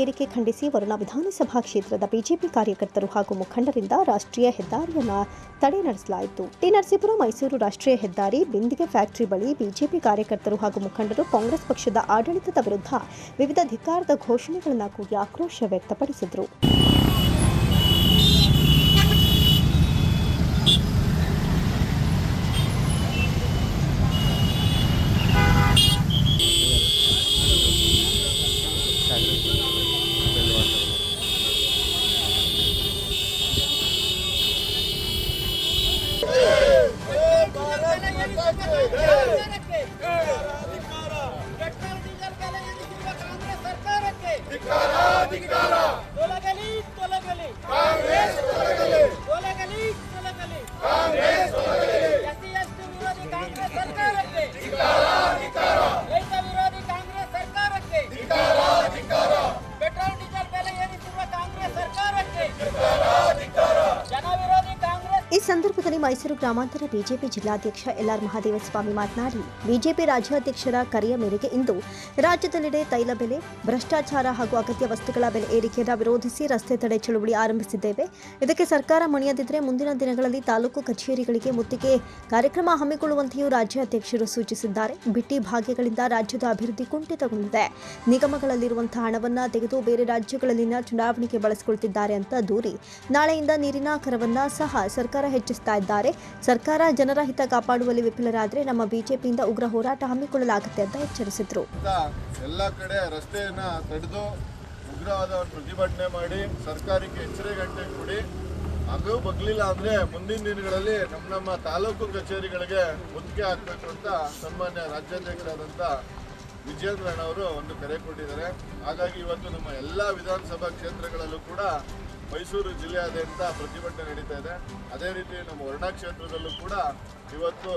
ಏರಿಕೆ ಖಂಡಿಸಿ ವರುಣ ವಿಧಾನಸಭಾ ಕ್ಷೇತ್ರದ ಬಿಜೆಪಿ ಕಾರ್ಯಕರ್ತರು ಹಾಗೂ ಮುಖಂಡರಿಂದ ರಾಷ್ಟ್ರೀಯ ಹೆದ್ದಾರಿಯನ್ನು ತಡೆ ನಡೆಸಲಾಯಿತು. ಟಿ ನರಸೀಪುರ, ಮೈಸೂರು ರಾಷ್ಟ್ರೀಯ ಹೆದ್ದಾರಿ, ಬಿಂದಿಗೆ ಫ್ಯಾಕ್ಟರಿ ಬಳಿ ಬಿಜೆಪಿ ಕಾರ್ಯಕರ್ತರು ಹಾಗೂ ಮುಖಂಡರು ಕಾಂಗ್ರೆಸ್ ಪಕ್ಷದ ಆಡಳಿತದ ವಿರುದ್ಧ ವಿವಿಧ ಅಧಿಕಾರದ ಘೋಷಣೆಗಳನ್ನು ಕೂಗಿ ಆಕ್ರೋಶ ವ್ಯಕ್ತಪಡಿಸಿದರು. ಈ ಸಂದರ್ಭದಲ್ಲಿ ಮೈಸೂರು ಗ್ರಾಮಾಂತರ ಬಿಜೆಪಿ ಜಿಲ್ಲಾಧ್ಯಕ್ಷ ಎಲ್ಆರ್ ಮಹಾದೇವಸ್ವಾಮಿ ಮಾತನಾಡಿ, ಬಿಜೆಪಿ ರಾಜ್ಯಾಧ್ಯಕ್ಷರ ಕರೆಯ ಮೇರೆಗೆ ಇಂದು ರಾಜ್ಯದೆಲ್ಲೆಡೆ ತೈಲ ಬೆಲೆ, ಭ್ರಷ್ಟಾಚಾರ ಹಾಗೂ ಅಗತ್ಯ ವಸ್ತುಗಳ ಬೆಲೆ ಏರಿಕೆಯನ್ನು ವಿರೋಧಿಸಿ ರಸ್ತೆ ತಡೆ ಚಳುವಳಿ ಆರಂಭಿಸಿದ್ದೇವೆ. ಇದಕ್ಕೆ ಸರ್ಕಾರ ಮಣಿಯದಿದ್ದರೆ ಮುಂದಿನ ದಿನಗಳಲ್ಲಿ ತಾಲೂಕು ಕಚೇರಿಗಳಿಗೆ ಮುತ್ತಿಗೆ ಕಾರ್ಯಕ್ರಮ ಹಮ್ಮಿಕೊಳ್ಳುವಂತೆಯೂ ರಾಜ್ಯಾಧ್ಯಕ್ಷರು ಸೂಚಿಸಿದ್ದಾರೆ. ಬಿಟ್ಟಿ ಭಾಗ್ಯಗಳಿಂದ ರಾಜ್ಯದ ಅಭಿವೃದ್ಧಿ ಕುಂಠಿತಗೊಂಡಿದೆ. ನಿಗಮಗಳಲ್ಲಿರುವಂತಹ ಹಣವನ್ನು ತೆಗೆದು ಬೇರೆ ರಾಜ್ಯಗಳಲ್ಲಿನ ಚುನಾವಣೆಗೆ ಬಳಸಿಕೊಳ್ತಿದ್ದಾರೆ ಅಂತ ದೂರಿ, ನಾಳೆಯಿಂದ ನೀರಿನ ಕರವನ್ನ ಸಹ ಸರ್ಕಾರ ಹೆಚ್ಚಿಸ್ತಾ ಇದ್ದಾರೆ. ಸರ್ಕಾರ ಜನರ ಹಿತ ಕಾಪಾಡುವಲ್ಲಿ ವಿಫಲರಾದರೆ ನಮ್ಮ ಬಿಜೆಪಿಯಿಂದ ಉಗ್ರ ಹೋರಾಟ ಹಮ್ಮಿಕೊಳ್ಳಲಾಗುತ್ತೆ ಅಂತ ಎಚ್ಚರಿಸಿದರು. ಎಲ್ಲ ಕಡೆ ರಸ್ತೆಯನ್ನ ತಡೆದು ಉಗ್ರವಾದ ಪ್ರತಿಭಟನೆ ಮಾಡಿ ಸರ್ಕಾರಕ್ಕೆ ಎಚ್ಚರಿಕೆ ಗಂಟೆ ಕೊಡಿ. ಅದು ಬಗ್ಲಿಲ್ಲ ಅಂದ್ರೆ ಮುಂದಿನ ದಿನಗಳಲ್ಲಿ ನಮ್ಮ ನಮ್ಮ ತಾಲೂಕು ಕಚೇರಿಗಳಿಗೆ ಮುತ್ತಿಗೆ ಹಾಕಬೇಕು ಅಂತ ಸನ್ಮಾನ್ಯ ರಾಜ್ಯಾಧ್ಯಕ್ಷರಾದಂಥ ವಿಜೇಂದ್ರಣ್ಣವರು ಒಂದು ಕರೆ ಕೊಟ್ಟಿದ್ದಾರೆ. ಹಾಗಾಗಿ ಇವತ್ತು ನಮ್ಮ ಎಲ್ಲ ವಿಧಾನಸಭಾ ಕ್ಷೇತ್ರಗಳಲ್ಲೂ ಕೂಡ ಮೈಸೂರು ಜಿಲ್ಲೆಯಾದ್ಯಂತ ಪ್ರತಿಭಟನೆ ನಡೀತಾ ಇದೆ. ಅದೇ ರೀತಿ ನಮ್ಮ ವರ್ಣಾ ಕ್ಷೇತ್ರದಲ್ಲೂ ಕೂಡ ಇವತ್ತು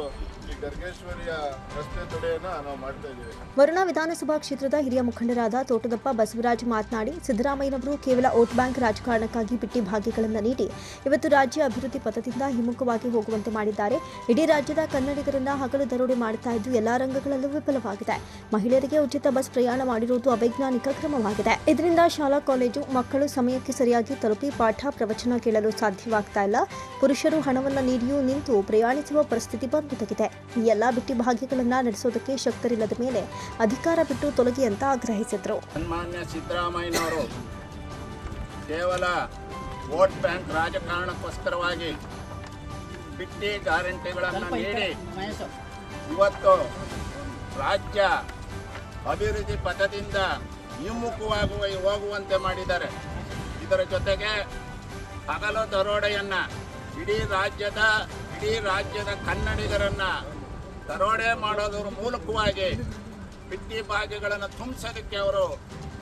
ಈ ಗರ್ಗೇಶ್ವರಿಯ ರಸ್ತೆ ತಡೆಯನ್ನ ನಾವು ಮಾಡ್ತಾ ಇದ್ದೀವಿ. ವರುಣಾ ವಿಧಾನಸಭಾ ಕ್ಷೇತ್ರದ ಹಿರಿಯ ಮುಖಂಡರಾದ ತೋಟದಪ್ಪ ಬಸವರಾಜ್ ಮಾತನಾಡಿ, ಸಿದ್ದರಾಮಯ್ಯನವರು ಕೇವಲ ವೋಟ್ ಬ್ಯಾಂಕ್ ರಾಜಕಾರಣಕ್ಕಾಗಿ ಬಿಟ್ಟಿ ಭಾಗ್ಯಗಳನ್ನು ನೀಡಿ, ಇವತ್ತು ರಾಜ್ಯ ಅಭಿವೃದ್ಧಿ ಪಥದಿಂದ ಹಿಮ್ಮುಖವಾಗಿ ಹೋಗುವಂತೆ ಮಾಡಿದ್ದಾರೆ. ಇಡೀ ರಾಜ್ಯದ ಕನ್ನಡಿಗರನ್ನ ಹಗಲು ದರೋಡೆ ಮಾಡುತ್ತಾ ಇದ್ದು ಎಲ್ಲಾ ರಂಗಗಳಲ್ಲೂ ವಿಫಲವಾಗಿದೆ. ಮಹಿಳೆಯರಿಗೆ ಉಚಿತ ಬಸ್ ಪ್ರಯಾಣ ಮಾಡಿರುವುದು ಅವೈಜ್ಞಾನಿಕ ಕ್ರಮವಾಗಿದೆ. ಇದರಿಂದ ಶಾಲಾ, ಕಾಲೇಜು ಮಕ್ಕಳು ಸಮಯಕ್ಕೆ ಸರಿಯಾಗಿ ತಲುಪಿ ಪಾಠ ಪ್ರವಚನ ಕೇಳಲು ಸಾಧ್ಯವಾಗ್ತಾ ಇಲ್ಲ. ಪುರುಷರು ಹಣವನ್ನು ನೀಡಿಯೂ ನಿಂತು ಪ್ರಯಾಣಿಸುವ ಪರಿಸ್ಥಿತಿ ಬಂದೊದಗಿದೆ. ಈ ಎಲ್ಲಾ ಬಿಟ್ಟಿ ಭಾಗ್ಯಗಳನ್ನ ನಡೆಸೋದಕ್ಕೆ ಶಕ್ತರಿಲ್ಲದ ಮೇಲೆ ಅಧಿಕಾರ ಬಿಟ್ಟು ತೊಲಗಿ ಅಂತ ಆಗ್ರಹಿಸಿದ್ರು. ಸನ್ಮಾನ್ಯ ಸಿದ್ದರಾಮಯ್ಯನವರು ಕೇವಲ ವೋಟ್ ಬ್ಯಾಂಕ್ ರಾಜಕಾರಣಕ್ಕೋಸ್ಕರವಾಗಿ ಬಿಟ್ಟಿ ಗ್ಯಾರಂಟಿಗಳನ್ನು ನೀಡಿ ಇವತ್ತು ರಾಜ್ಯ ಅಭಿವೃದ್ಧಿ ಪಥದಿಂದ ಹಿಮ್ಮುಖವಾಗುವ ಹೋಗುವಂತೆ ಮಾಡಿದ್ದಾರೆ. ಇದರ ಜೊತೆಗೆ ಹಗಲು ದರೋಡೆಯನ್ನ ಇಡೀ ರಾಜ್ಯದ ಇಡೀ ರಾಜ್ಯದ ಕನ್ನಡಿಗರನ್ನ ದರೋಡೆ ಮಾಡೋದ್ರ ಮೂಲಕವಾಗಿ ಬಿಟ್ಟಿ ಭಾಗ್ಯಗಳನ್ನು ತುಂಬಿಸೋದಕ್ಕೆ ಅವರು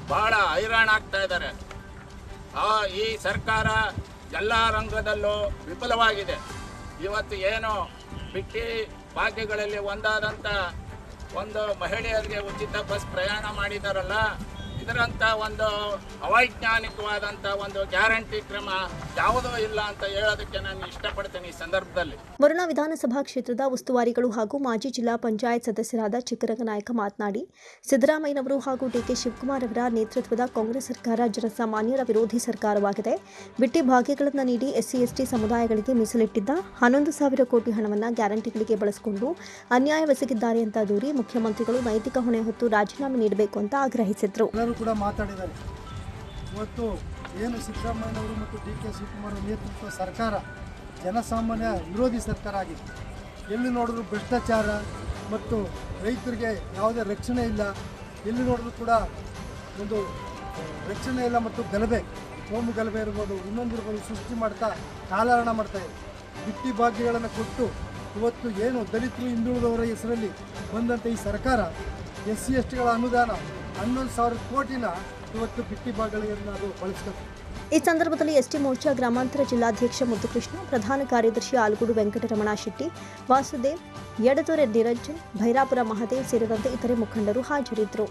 ಬಹಳ ಹೈರಾಣಾಗ್ತಾ ಇದ್ದಾರೆ. ಆ, ಈ ಸರ್ಕಾರ ಎಲ್ಲ ರಂಗದಲ್ಲೂ ವಿಫಲವಾಗಿದೆ. ಇವತ್ತು ಏನು ಬಿಟ್ಟಿ ಭಾಗ್ಯಗಳಲ್ಲಿ ಒಂದಾದಂಥ ಒಂದು ಮಹಿಳೆಯರಿಗೆ ಉಚಿತ ಬಸ್ ಪ್ರಯಾಣ ಮಾಡಿದಾರಲ್ಲ ಇದರಂಥ ಒಂದು ಅವೈಜ್ಞಾನಿಕವಾದಂಥ ಒಂದು ಗ್ಯಾರಂಟಿ ಕ್ರಮ ಯಾವುದೂ ಇಲ್ಲ ಅಂತ ಹೇಳೋದಕ್ಕೆ ನಾನು ಇಷ್ಟಪಡ್ತೇನೆ ಈ ಸಂದರ್ಭದಲ್ಲಿ. ವರುಣಾ ವಿಧಾನಸಭಾ ಕ್ಷೇತ್ರದ ಉಸ್ತುವಾರಿಗಳು ಹಾಗೂ ಮಾಜಿ ಜಿಲ್ಲಾ ಪಂಚಾಯತ್ ಸದಸ್ಯರಾದ ಚಿಕ್ಕರಂಗನಾಯಕ ಮಾತನಾಡಿ ಸಿದ್ದರಾಮಯ್ಯನವರು ಹಾಗೂ ಡಿಕೆ ಶಿವಕುಮಾರ್ ಅವರ ನೇತೃತ್ವದ ಕಾಂಗ್ರೆಸ್ ಸರ್ಕಾರ ಜನಸಾಮಾನ್ಯರ ವಿರೋಧಿ ಸರ್ಕಾರವಾಗಿದೆ. ಬಿಟ್ಟಿ ಭಾಗ್ಯಗಳನ್ನು ನೀಡಿ ಎಸ್ಸಿ ಎಸ್ಟಿ ಸಮುದಾಯಗಳಿಗೆ ಮೀಸಲಿಟ್ಟಿದ್ದ ಹನ್ನೊಂದು ಸಾವಿರ ಕೋಟಿ ಹಣವನ್ನು ಗ್ಯಾರಂಟಿಗಳಿಗೆ ಬಳಸಿಕೊಂಡು ಅನ್ಯಾಯವೆಸಗಿದ್ದಾರೆ ಅಂತ ದೂರಿ ಮುಖ್ಯಮಂತ್ರಿಗಳು ನೈತಿಕ ಹೊಣೆ ಹೊತ್ತು ರಾಜೀನಾಮೆ ನೀಡಬೇಕು ಅಂತ ಆಗ್ರಹಿಸಿದರು. ಕೂಡ ಮಾತಾಡಿದ್ದಾರೆ. ಇವತ್ತು ಏನು ಸಿದ್ದರಾಮಯ್ಯನವರು ಮತ್ತು ಡಿ ಕೆ ಶಿವಕುಮಾರ್ ನೇತೃತ್ವ ಸರ್ಕಾರ ಜನಸಾಮಾನ್ಯ ವಿರೋಧಿ ಸರ್ಕಾರ ಆಗಿದೆ ಎಲ್ಲಿ ನೋಡಿದ್ರು ಭ್ರಷ್ಟಾಚಾರ ಮತ್ತು ರೈತರಿಗೆ ಯಾವುದೇ ರಕ್ಷಣೆ ಇಲ್ಲ. ಎಲ್ಲಿ ನೋಡಿದ್ರು ಕೂಡ ಒಂದು ರಕ್ಷಣೆ ಇಲ್ಲ ಮತ್ತು ಗಲಭೆ, ಕೋಮು ಗಲಭೆ ಇರ್ಬೋದು ಇನ್ನೊಂದಿರ್ಬೋದು ಸೃಷ್ಟಿ ಮಾಡ್ತಾ ಕಾಲಹರಣ ಮಾಡ್ತಾ ಇದೆ. ಬಿಟ್ಟಿ ಭಾಗ್ಯಗಳನ್ನು ಕೊಟ್ಟು ಇವತ್ತು ಏನು ದಲಿತರು ಹಿಂದುಳಿದವರ ಹೆಸರಲ್ಲಿ ಬಂದಂಥ ಈ ಸರ್ಕಾರ ಎಸ್ ಸಿ ಎಸ್ ಟಿಗಳ ಅನುದಾನ ಹನ್ನೊಂದು ಸಾವಿರ ಕೋಟಿನ ಇವತ್ತು ಬಿಟ್ಟಿ ಈ ಸಂದರ್ಭದಲ್ಲಿ ಎಸ್ಟಿ ಮೋರ್ಚಾ ಗ್ರಾಮಾಂತರ ಜಿಲ್ಲಾಧ್ಯಕ್ಷ ಮುದ್ದುಕೃಷ್ಣ, ಪ್ರಧಾನ ಕಾರ್ಯದರ್ಶಿ ಆಲ್ಗೂಡು ವೆಂಕಟರಮಣ ಶೆಟ್ಟಿ, ವಾಸುದೇವ್, ಯಡದೊರೆ ನಿರಂಜನ್, ಭೈರಾಪುರ ಮಹದೇವ್ ಸೇರಿದಂತೆ ಇತರೆ ಮುಖಂಡರು ಹಾಜರಿದ್ದರು.